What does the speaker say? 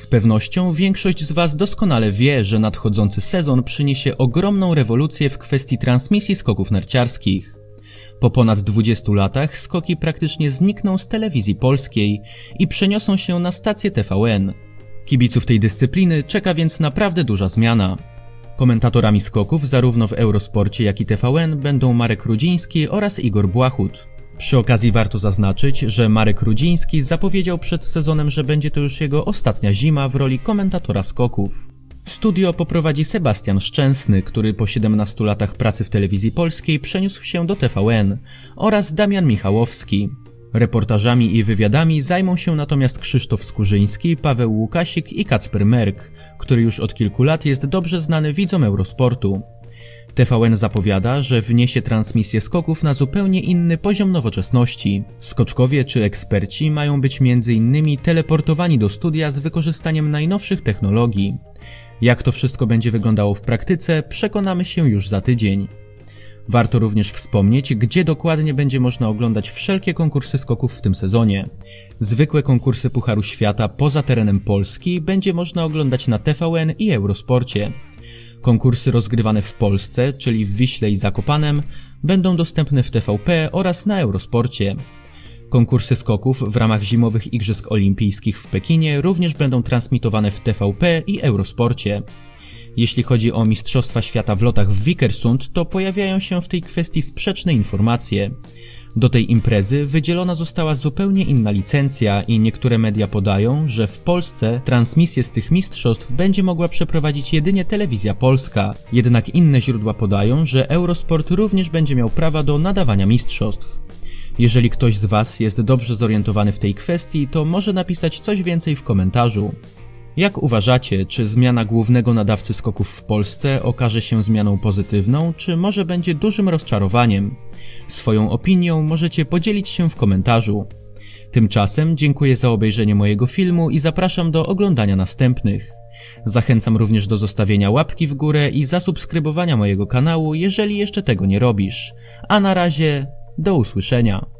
Z pewnością większość z Was doskonale wie, że nadchodzący sezon przyniesie ogromną rewolucję w kwestii transmisji skoków narciarskich. Po ponad 20 latach skoki praktycznie znikną z telewizji polskiej i przeniosą się na stację TVN. Kibiców tej dyscypliny czeka więc naprawdę duża zmiana. Komentatorami skoków zarówno w Eurosporcie jak i TVN będą Marek Rudziński oraz Igor Błachut. Przy okazji warto zaznaczyć, że Marek Rudziński zapowiedział przed sezonem, że będzie to już jego ostatnia zima w roli komentatora skoków. Studio poprowadzi Sebastian Szczęsny, który po 17 latach pracy w telewizji polskiej przeniósł się do TVN oraz Damian Michałowski. Reportażami i wywiadami zajmą się natomiast Krzysztof Skurzyński, Paweł Łukasik i Kacper Merk, który już od kilku lat jest dobrze znany widzom Eurosportu. TVN zapowiada, że wniesie transmisję skoków na zupełnie inny poziom nowoczesności. Skoczkowie czy eksperci mają być m.in. teleportowani do studia z wykorzystaniem najnowszych technologii. Jak to wszystko będzie wyglądało w praktyce, przekonamy się już za tydzień. Warto również wspomnieć, gdzie dokładnie będzie można oglądać wszelkie konkursy skoków w tym sezonie. Zwykłe konkursy Pucharu Świata poza terenem Polski będzie można oglądać na TVN i Eurosporcie. Konkursy rozgrywane w Polsce, czyli w Wiśle i Zakopanem, będą dostępne w TVP oraz na Eurosporcie. Konkursy skoków w ramach zimowych Igrzysk Olimpijskich w Pekinie również będą transmitowane w TVP i Eurosporcie. Jeśli chodzi o Mistrzostwa Świata w lotach w Vikersund, to pojawiają się w tej kwestii sprzeczne informacje. Do tej imprezy wydzielona została zupełnie inna licencja i niektóre media podają, że w Polsce transmisję z tych mistrzostw będzie mogła przeprowadzić jedynie telewizja polska. Jednak inne źródła podają, że Eurosport również będzie miał prawa do nadawania mistrzostw. Jeżeli ktoś z Was jest dobrze zorientowany w tej kwestii, to może napisać coś więcej w komentarzu. Jak uważacie, czy zmiana głównego nadawcy skoków w Polsce okaże się zmianą pozytywną, czy może będzie dużym rozczarowaniem? Swoją opinią możecie podzielić się w komentarzu. Tymczasem dziękuję za obejrzenie mojego filmu i zapraszam do oglądania następnych. Zachęcam również do zostawienia łapki w górę i zasubskrybowania mojego kanału, jeżeli jeszcze tego nie robisz. A na razie, do usłyszenia.